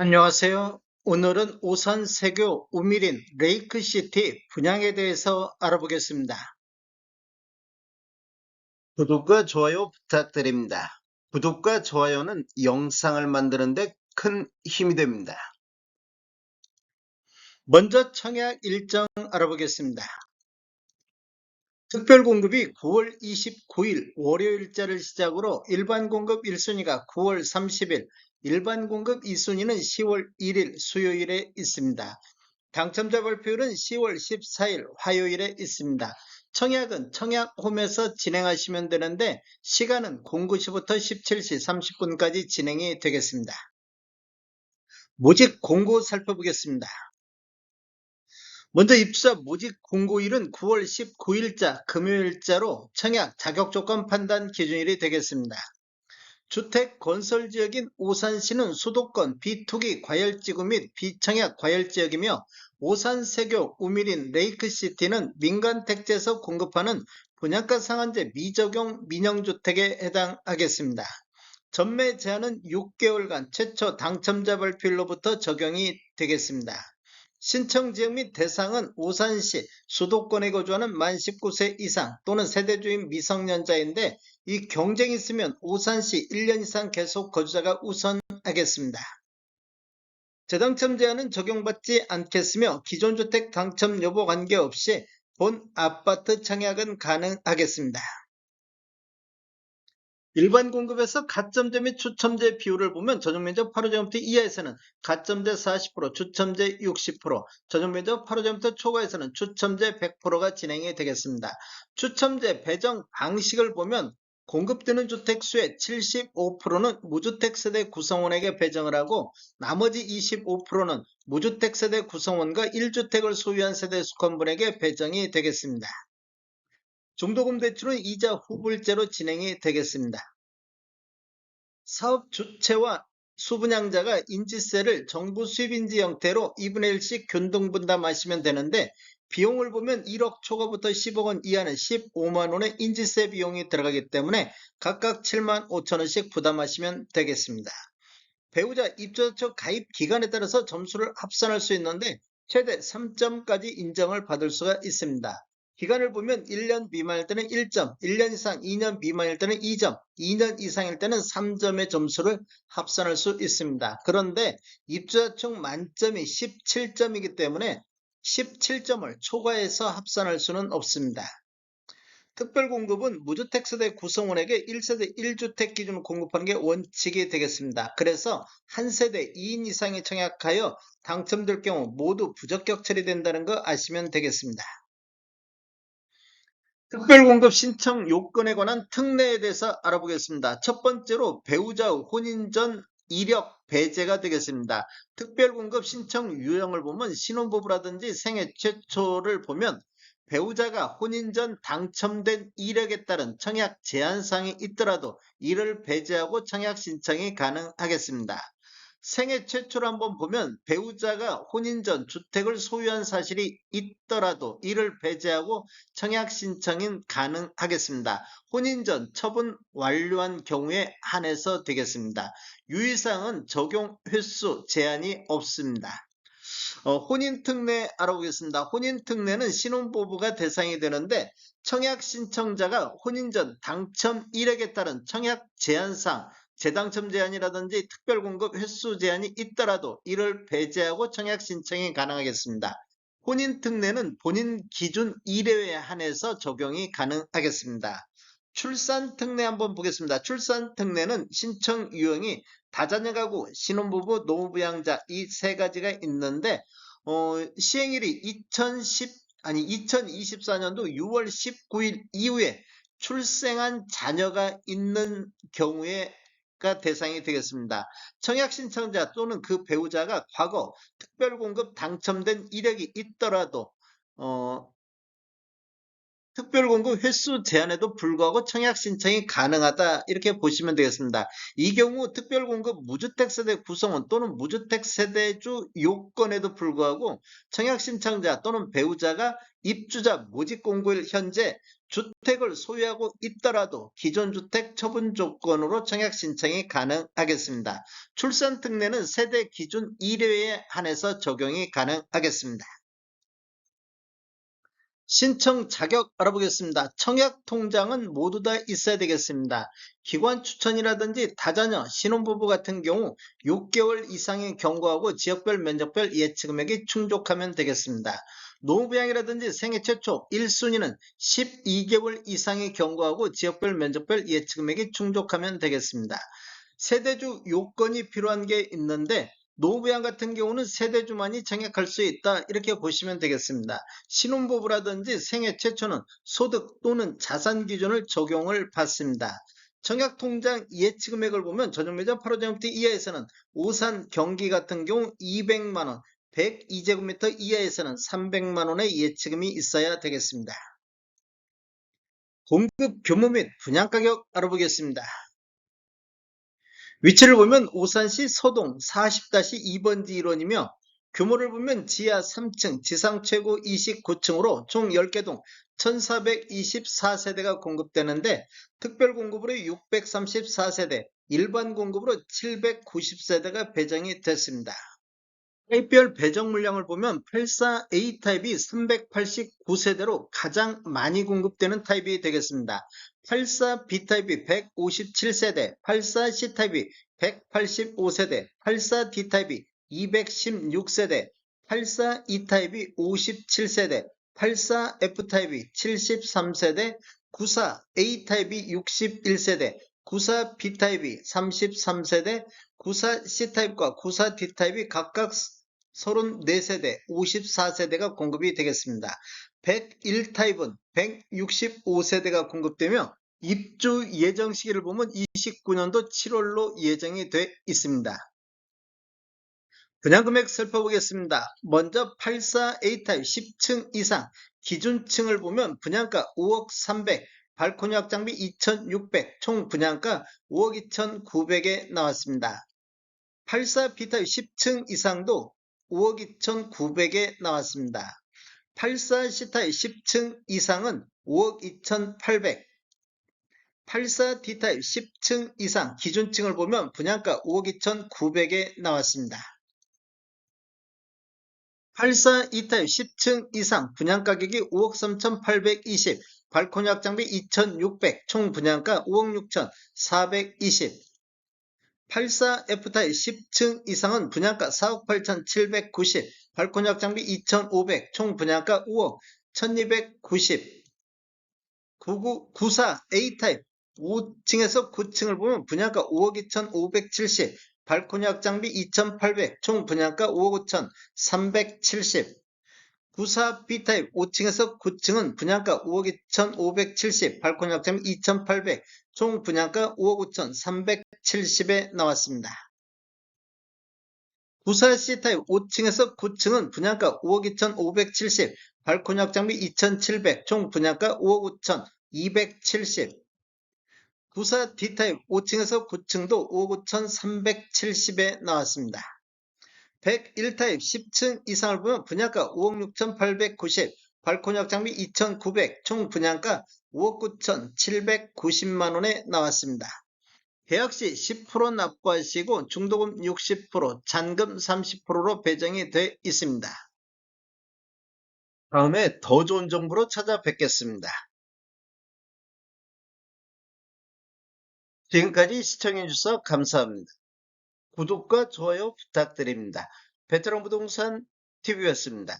안녕하세요. 오늘은 오산 세교 우미린 레이크시티 분양에 대해서 알아보겠습니다. 구독과 좋아요 부탁드립니다. 구독과 좋아요는 영상을 만드는데 큰 힘이 됩니다. 먼저 청약 일정 알아보겠습니다. 특별 공급이 9월 29일 월요일자를 시작으로 일반 공급 1순위가 9월 30일, 일반 공급 2순위는 10월 1일 수요일에 있습니다. 당첨자 발표율은 10월 14일 화요일에 있습니다. 청약은 청약홈에서 진행하시면 되는데 시간은 09시부터 17시 30분까지 진행이 되겠습니다. 모집 공고 살펴보겠습니다. 먼저 입사 모집 공고일은 9월 19일자 금요일자로 청약 자격 조건 판단 기준일이 되겠습니다. 주택 건설 지역인 오산시는 수도권 비투기 과열지구 및 비청약 과열지역이며 오산세교 우미린 레이크시티는 민간택지에서 공급하는 분양가 상한제 미적용 민영주택에 해당하겠습니다. 전매 제한은 6개월간 최초 당첨자 발표일로부터 적용이 되겠습니다. 신청 지역 및 대상은 오산시 수도권에 거주하는 만 19세 이상 또는 세대주인 미성년자인데 이 경쟁이 있으면 오산시 1년 이상 계속 거주자가 우선하겠습니다. 재당첨 제한은 적용받지 않겠으며 기존 주택 당첨 여부 관계없이 본 아파트 청약은 가능하겠습니다. 일반 공급에서 가점제 및 추첨제 비율을 보면 전용면적 8호제곱미터 이하에서는 가점제 40%, 추첨제 60%, 전용면적 8호제곱미터 초과에서는 추첨제 100%가 진행이 되겠습니다. 추첨제 배정 방식을 보면 공급되는 주택 수의 75%는 무주택 세대 구성원에게 배정을 하고 나머지 25%는 무주택 세대 구성원과 1주택을 소유한 세대 수권분에게 배정이 되겠습니다. 중도금 대출은 이자 후불제로 진행이 되겠습니다. 사업 주체와 수분양자가 인지세를 정부 수입인지 형태로 2분의 1씩 균등분담하시면 되는데 비용을 보면 1억 초과부터 10억 원 이하는 15만 원의 인지세 비용이 들어가기 때문에 각각 7만 5천 원씩 부담하시면 되겠습니다. 배우자 입주처 가입 기간에 따라서 점수를 합산할 수 있는데 최대 3점까지 인정을 받을 수가 있습니다. 기간을 보면 1년 미만일 때는 1점, 1년 이상 2년 미만일 때는 2점, 2년 이상일 때는 3점의 점수를 합산할 수 있습니다. 그런데 입주자 총 만점이 17점이기 때문에 17점을 초과해서 합산할 수는 없습니다. 특별공급은 무주택 세대 구성원에게 1세대 1주택 기준으로 공급하는 게 원칙이 되겠습니다. 그래서 한 세대 2인 이상이 청약하여 당첨될 경우 모두 부적격 처리된다는 거 아시면 되겠습니다. 특별공급 신청 요건에 관한 특례에 대해서 알아보겠습니다. 첫 번째로 배우자 혼인 전 이력 배제가 되겠습니다. 특별공급 신청 유형을 보면 신혼부부라든지 생애 최초를 보면 배우자가 혼인 전 당첨된 이력에 따른 청약 제한사항이 있더라도 이를 배제하고 청약 신청이 가능하겠습니다. 생애 최초로 한번 보면 배우자가 혼인 전 주택을 소유한 사실이 있더라도 이를 배제하고 청약 신청이 가능하겠습니다. 혼인 전 처분 완료한 경우에 한해서 되겠습니다. 유의사항은 적용 횟수 제한이 없습니다. 어, 혼인 특례 알아보겠습니다. 혼인 특례는 신혼부부가 대상이 되는데 청약 신청자가 혼인 전 당첨 이력에 따른 청약 제한상 재당첨 제한이라든지 특별공급 횟수 제한이 있더라도 이를 배제하고 청약 신청이 가능하겠습니다. 혼인 특례는 본인 기준 1회에 한해서 적용이 가능하겠습니다. 출산 특례 한번 보겠습니다. 출산 특례는 신청 유형이 다자녀 가구, 신혼부부, 노부양자 이 세 가지가 있는데 어, 시행일이 2010 아니 2024년도 6월 19일 이후에 출생한 자녀가 있는 경우에 가 대상이 되겠습니다. 청약 신청자 또는 그 배우자가 과거 특별공급 당첨된 이력이 있더라도 어, 특별공급 횟수 제한에도 불구하고 청약 신청이 가능하다 이렇게 보시면 되겠습니다. 이 경우 특별공급 무주택 세대 구성원 또는 무주택 세대주 요건에도 불구하고 청약 신청자 또는 배우자가 입주자 모집 공고일 현재 주택을 소유하고 있더라도 기존 주택 처분 조건으로 청약 신청이 가능하겠습니다. 출산 특례는 세대 기준 1회에 한해서 적용이 가능하겠습니다. 신청 자격 알아보겠습니다. 청약 통장은 모두 다 있어야 되겠습니다. 기관 추천이라든지 다자녀, 신혼부부 같은 경우 6개월 이상의 경과하고 지역별 면적별 예치 금액이 충족하면 되겠습니다. 노부양이라든지 생애 최초 1순위는 12개월 이상의 경과하고 지역별 면적별 예치 금액이 충족하면 되겠습니다. 세대주 요건이 필요한 게 있는데 노부양 같은 경우는 세대주만이 청약할 수 있다 이렇게 보시면 되겠습니다. 신혼부부라든지 생애 최초는 소득 또는 자산 기준을 적용을 받습니다. 청약통장 예치 금액을 보면 전용매장 8호 제곱미터 이하에서는 오산 경기 같은 경우 200만원 102제곱미터 이하에서는 300만원의 예치금이 있어야 되겠습니다. 공급 규모 및 분양가격 알아보겠습니다. 위치를 보면 오산시 서동 40-2번지 1원이며 규모를 보면 지하 3층, 지상 최고 29층으로 총 10개 동 1424세대가 공급되는데 특별 공급으로 634세대, 일반 공급으로 790세대가 배정이 됐습니다. 타입별 배정 물량을 보면 84A 타입이 389세대로 가장 많이 공급되는 타입이 되겠습니다. 84B 타입이 157세대, 84C 타입이 185세대, 84D 타입이 216세대, 84E 타입이 57세대, 84F 타입이 73세대, 94A 타입이 61세대, 94B 타입이 33세대, 94C 타입과 94D 타입이 각각 34세대, 54세대가 공급이 되겠습니다. 101 타입은 165세대가 공급되며 입주 예정 시기를 보면 29년도 7월로 예정이 돼 있습니다. 분양금액 살펴보겠습니다. 먼저 84A 타입 10층 이상 기준층을 보면 분양가 5억 300, 발코니 확장비 2,600, 총 분양가 5억 2,900에 나왔습니다. 84B 타입 10층 이상도 5억 2,900에 나왔습니다. 84C 타입 10층 이상은 5억 2,800, 84D 타입 10층 이상 기준층을 보면 분양가 5억 2,900에 나왔습니다. 84E 타입 10층 이상 분양가격이 5억 3,820, 발코니 확장비 2,600, 총 분양가 5억 6,420. 84F타입 10층 이상은 분양가 4억 8,790, 발코니학 장비 2,500, 총 분양가 5억 1,290. 99, 94A타입 5층에서 9층을 보면 분양가 5억 2,570, 발코니학 장비 2,800, 총 분양가 5억 5,370. 94B타입 5층에서 9층은 분양가 5억 2,570, 발코니 확장비 2,800, 총 분양가 5억 5,300. 70에 나왔습니다. 부설 C타입 5층에서 9층은 분양가 5억 2,570, 발코니 확장비 2,700, 총 분양가 5억 5,270. 부사 D타입 5층에서 9층도 5억 5,370에 나왔습니다. 101타입 10층 이상을 보면 분양가 5억 6,890, 발코니 확장비 2,900, 총 분양가 5억 9,790만원에 나왔습니다. 계약 시 10% 납부하시고 중도금 60%, 잔금 30%로 배정이 돼 있습니다. 다음에 더 좋은 정보로 찾아뵙겠습니다. 지금까지 시청해주셔서 감사합니다. 구독과 좋아요 부탁드립니다. 베테랑 부동산 TV였습니다.